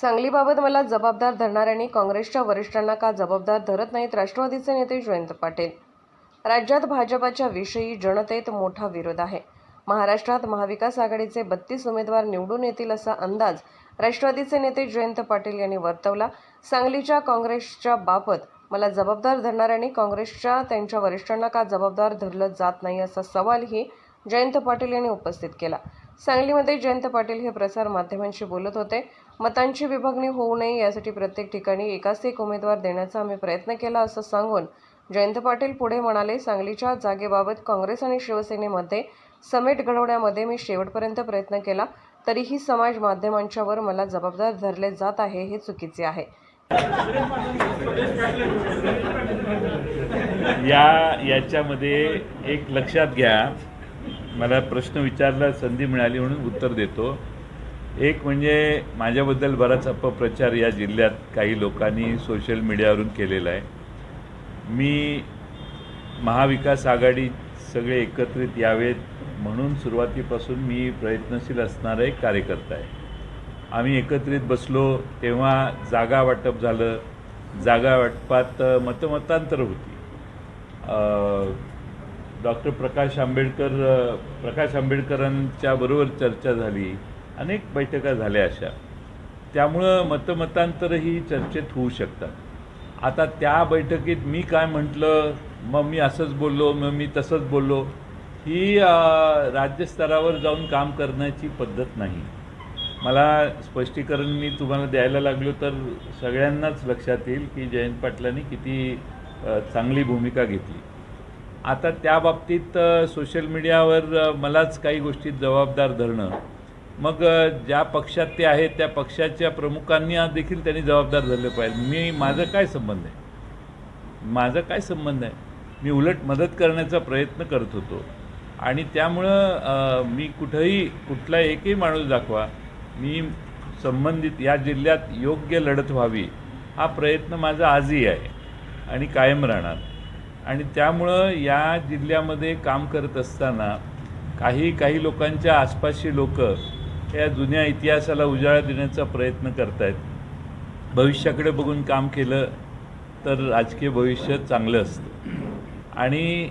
सांगलीबाबत मला जबाबदार धरणाऱ्यांनी काँग्रेसच्या वरिष्ठांना का जबाबदार धरत नाहीत? राष्ट्रवादीचे नेते जयंत पाटील. राज्यात भाजपाच्या विषयी जनतेत मोठा विरोध आहे. महाराष्ट्रात महाविकास आघाडीचे बत्तीस उमेदवार निवडून येतील असा अंदाज राष्ट्रवादीचे नेते जयंत पाटील यांनी वर्तवला. सांगलीच्या काँग्रेसच्या बाबत मला जबाबदार धरणाऱ्यांनी काँग्रेसच्या त्यांच्या वरिष्ठांना का जबाबदार धरलं जात नाही असा सवालही जयंत पाटील यांनी उपस्थित केला. सांगलीमध्ये जयंत पाटील हे प्रसार माध्यमांशी बोलत होते. मतांची विभागणी होऊ नये यासाठी प्रत्येक ठिकाणी एकाच एक उमेदवार देण्याचा आम्ही प्रयत्न केला असं सांगून जयंत पाटील पुढे म्हणाले सांगलीच्या जागेबाबत काँग्रेस आणि शिवसेनेमध्ये समेट घडवण्यामध्ये मी शेवटपर्यंत प्रयत्न केला तरीही समाज माध्यमांच्यावर मला जबाबदार धरले जात आहे हे चुकीचे आहे. या याच्यामध्ये एक लक्षात घ्या. मला प्रश्न विचारला संधी मिळाली म्हणून उत्तर देतो. एक म्हणजे माझ्याबद्दल बराच अपप्रचार या जिल्ह्यात काही लोकांनी सोशल मीडियावरून केलेला आहे. मी महाविकास आघाडी सगळे एकत्रित यावेत म्हणून सुरुवातीपासून मी प्रयत्नशील असणारा एक कार्यकर्ता आहे. आम्ही एकत्रित बसलो तेव्हा जागा वाटप झालं. जागा वाटपात मतमतांतर होती. डॉक्टर प्रकाश आंबेडकर प्रकाश आंबेडकरांच्या बरोबर चर्चा झाली. अनेक बैठका झाल्या अशा. त्यामुळं मतमतांतरही चर्चेत होऊ शकतात. आता त्या बैठकीत मी काय म्हटलं? मग मी असंच बोललो मग मी तसंच बोललो. ही राज्यस्तरावर जाऊन काम करण्याची पद्धत नाही. मला स्पष्टीकरण मी तुम्हाला द्यायला लागलो तर सगळ्यांनाच लक्षात येईल की जयंत पाटलांनी किती चांगली भूमिका घेतली. आता त्या बाबतीत सोशल मीडियावर मलाच काही गोष्टीत जबाबदार धरणं मग ज्या पक्षात ते आहेत त्या पक्षाच्या प्रमुखांनी आज देखील त्यांनी जबाबदार धरले पाहिजे मी माझं काय संबंध आहे? माझा काय संबंध आहे? मी उलट मदत करण्याचा प्रयत्न करत होतो. आणि त्यामुळं मी कुठंही कुठला एकही माणूस दाखवा मी संबंधित या जिल्ह्यात योग्य लढत व्हावी हा प्रयत्न माझा आजही आहे आणि कायम राहणार. आणि त्यामुळं या जिल्ह्यामध्ये काम करत असताना काही काही लोकांच्या आसपासची लोक या जुन्या इतिहासाला उजाळा देण्याचा प्रयत्न करत आहेत भविष्याकडे बघून काम केलं तर राजकीय भविष्य चांगलं असतं. आणि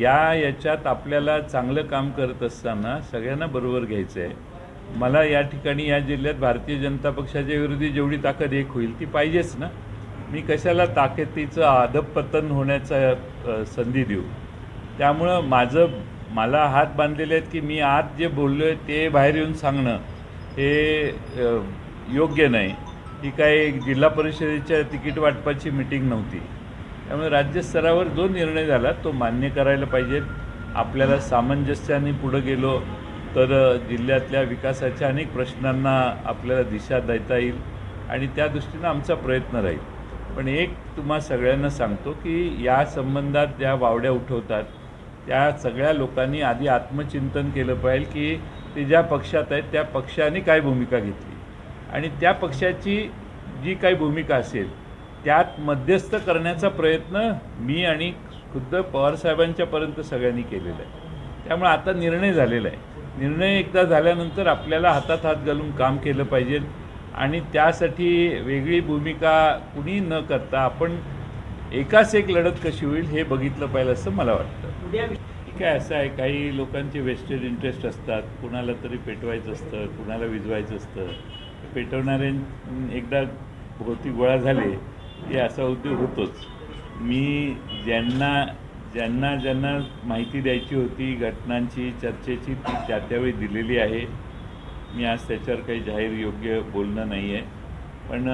या याच्यात आपल्याला चांगलं काम करत असताना सगळ्यांना बरोबर घ्यायचं आहे मला या ठिकाणी या जिल्ह्यात भारतीय जनता पक्षाच्या विरोधी जेवढी ताकद एक होईल ती पाहिजेच ना. मी कशाला ताकदीचं आदपतन होण्याचा संधी देऊ? त्यामुळं माझं मला हात बांधलेले आहेत की मी आत जे बोललो आहे ते बाहेर येऊन सांगणं हे योग्य नाही. ही काय जिल्हा परिषदेच्या तिकीट वाटपाची मिटिंग नव्हती. त्यामुळे राज्यस्तरावर जो निर्णय झाला तो मान्य करायला पाहिजेत आपल्याला सामंजस्याने पुढं गेलो तर जिल्ह्यातल्या विकासाच्या अनेक प्रश्नांना आपल्याला दिशा देता येईल आणि त्या दृष्टीनं आमचा प्रयत्न राहील. पण एक तुम्हा सगळ्यांना सांगतो की या संबंधात ज्या वावड्या उठवतात त्या सगळ्या लोकांनी आधी आत्मचिंतन केलं पाहिजे की ते ज्या पक्षात आहेत त्या पक्षाने काय भूमिका घेतली. आणि त्या पक्षाची जी काही भूमिका असेल त्यात मध्यस्थ करण्याचा प्रयत्न मी आणि खुद्द पवारसाहेबांच्यापर्यंत सगळ्यांनी केलेला आहे. त्यामुळे आता निर्णय झालेला आहे. निर्णय एकदा झाल्यानंतर आपल्याला हातात हात घालून काम केलं पाहिजे आणि त्यासाठी वेगळी भूमिका कुणी न करता आपण एकाच एक लढत कशी होईल हे बघितलं पाहिजे असं मला वाटतं. ठीक आहे असं आहे काही लोकांचे वेस्टेड इंटरेस्ट असतात. कुणाला तरी पेटवायचं असतं कुणाला विजवायचं असतं. पेटवणारे एकदा भोवती गोळा झाले हे असा उद्योग होतोच. मी ज्यांना ज्यांना ज्यांना माहिती द्यायची होती घटनांची चर्चेची ती त्या त्यावेळी दिलेली आहे. मी आज त्याच्यावर काही जाहीर योग्य बोलणं नाही आहे पण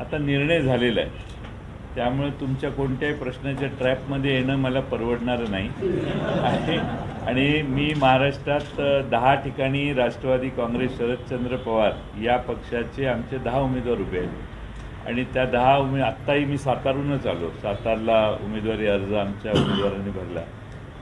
आता निर्णय झालेला आहे. त्यामुळे तुमच्या कोणत्याही प्रश्नाच्या ट्रॅपमध्ये येणं मला परवडणारं नाही. आणि मी महाराष्ट्रात दहा ठिकाणी राष्ट्रवादी काँग्रेस शरदचंद्र पवार या पक्षाचे आमचे दहा उमेदवार उभे आहेत. आणि त्या दहा उमे आत्ताही मी सातारहूनच आलो. सातारला उमेदवारी अर्ज आमच्या उमेदवारांनी भरला.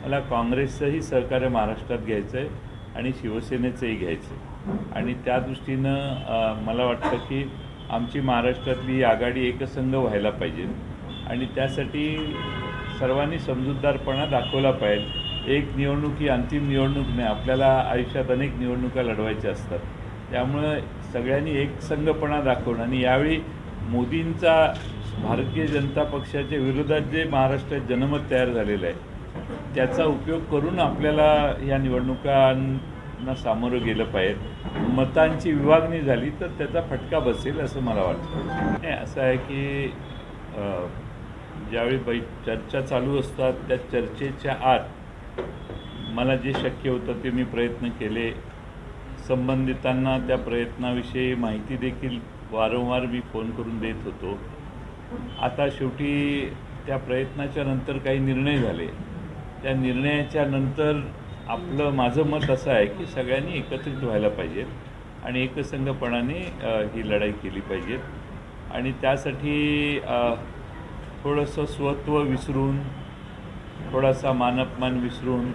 मला काँग्रेसचंही सहकार्य महाराष्ट्रात घ्यायचं आहे आणि शिवसेनेचंही घ्यायचं आहे आणि त्या दृष्टीनं मला वाटतं की आमची महाराष्ट्रातली आघाडी एकसंघ व्हायला पाहिजे. आणि त्यासाठी सर्वांनी समजूतदारपणा दाखवला पाहिजे. एक निवडणूक ही अंतिम निवडणूक नाही आपल्याला आयुष्यात अनेक निवडणुका लढवायच्या असतात. त्यामुळं सगळ्यांनी एकसंघपणा दाखवणं दाखवून आणि यावेळी मोदींचा भारतीय जनता पक्षाच्या विरोधात जे महाराष्ट्रात जनमत तयार झालेलं आहे त्याचा उपयोग करून आपल्याला या ना सामोरं गेलं पाहिजे. मतांची विभागणी झाली तर त्याचा फटका बसेल असं मला वाटतं. नाही असं आहे की ज्यावेळी बै चर्चा चालू असतात त्या चर्चेच्या आत मला जे शक्य होतं ते मी प्रयत्न केले. संबंधितांना त्या प्रयत्नाविषयी माहिती देखील वारंवार मी फोन करून देत होतो. आता शेवटी त्या प्रयत्नाच्या नंतर काही निर्णय झाले. त्या निर्णयाच्या नंतर आपलं माझं मत असं आहे की सगळ्यांनी एकत्रित व्हायला पाहिजे आणि एकसंघपणाने ही लढाई केली पाहिजे आणि त्यासाठी थोडंसं स्वत्व विसरून थोडासा मानअपमान विसरून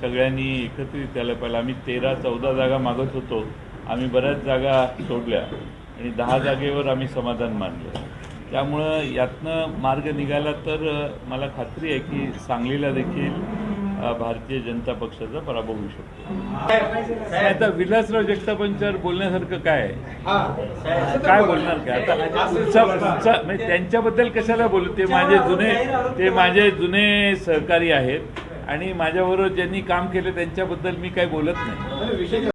सगळ्यांनी एकत्रित यायला पाहिजे आम्ही तेरा चौदा जागा मागत होतो. आम्ही बऱ्याच जागा सोडल्या आणि दहा जागेवर आम्ही समाधान मानलं. त्यामुळं यातनं मार्ग निघाला तर मला खात्री आहे की सांगलीला देखील भारतीय जनता पक्षाचा पराभव होऊ शकतो. आता विलासराव जगतापांच्यावर बोलण्यासारखं काय? आहे काय बोलणार काय आता म्हणजे त्यांच्याबद्दल कशाला बोलू? ते माझे जुने ते माझे जुने सहकारी आहेत आणि माझ्याबरोबर ज्यांनी काम केलं त्यांच्याबद्दल मी काही बोलत नाही.